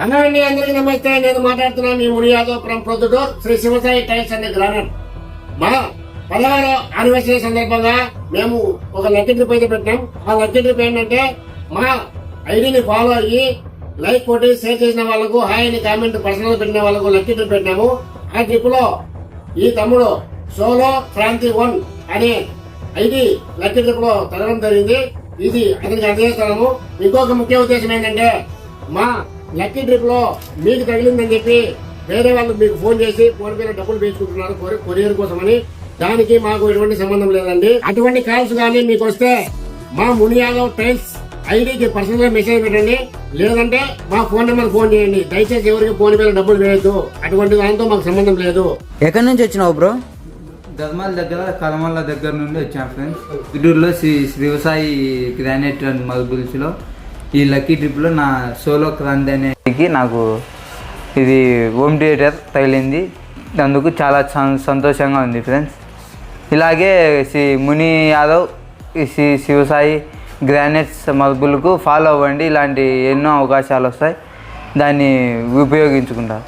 Hello అండి అందరికీ నమస్తే. నేను మాట్లాడుతున్నాను మీ Muni Yadav from Proddatur Sri Sivasai tiles and granite. మా పదహారో అనివర్సరీ సందర్భంగా మేము ఒక లక్కీ ట్రిప్ అయితే పెట్టినాం ఆ లక్కీ ట్రిప్ ఏంటంటే మా ఐడిని ఫాలో అయ్యి లైక్ కొట్టి షేర్ చేసిన వాళ్ళకు హాయ్ అని కామెంట్ పర్సనల్ పెట్టిన వాళ్ళకు లక్కీ ట్రిప్ పెట్టినాము ఆ ట్రిప్లో ఈ తమ్ముడు సోలో క్రాంతి వన్ అనే ఐడి లక్కీ ట్రిప్లో తరగడం జరిగింది. ఇది అతనికి అందజేస్తాము ఇంకొక ముఖ్య ఉద్దేశం ఏంటంటే మా లక్కీ ట్రిప్లో మీకు తగిలిందని చెప్పి వేరే వాళ్ళు మీకు ఫోన్ చేసి ఫోన్ పే డబ్బులు కొరి- కొరియర్ కోసమని. దానికి మాకు ఎటువంటి సంబంధం లేదండి. అటువంటి కాల్స్ కానీ మీకు వస్తే మా ముని యాదవ్ టైల్స్ ఐడికి పర్సనల్గా మెసేజ్ పెట్టండి. లేదంటే మా ఫోన్ నెంబర్ ఫోన్ చేయండి. దయచేసి ఎవరికి ఫోన్ పే డబ్బులు వేయద్దు. అటువంటి దాంతో మాకు సంబంధం లేదు. ఎక్కడి నుంచి వచ్చినావు బ్రో? గద్మాల దగ్గర కలమల్ల దగ్గర నుండి వచ్చాను ఫ్రెండ్స్. గుంటూరులో శ్రీ శ్రీవసాయి గ్రానైట్ అండ్ మల్బుల్స్లో. ఈ లక్కీ ట్రిప్లో నా సోలో క్రాంతి అనేది నాకు ఇది హోమ్ థియేటర్ తగిలింది. అందుకు చాలా సంతోషంగా ఉంది ఫ్రెండ్స్. ఇలాగే శ్రీ ముని యాదవ్ శ్రీ శివసాయి గ్రానైట్స్ మల్బుల్కు ఫాలో అవ్వండి. ఇలాంటి ఎన్నో అవకాశాలు వస్తాయి. దాన్ని ఉపయోగించుకుంటారు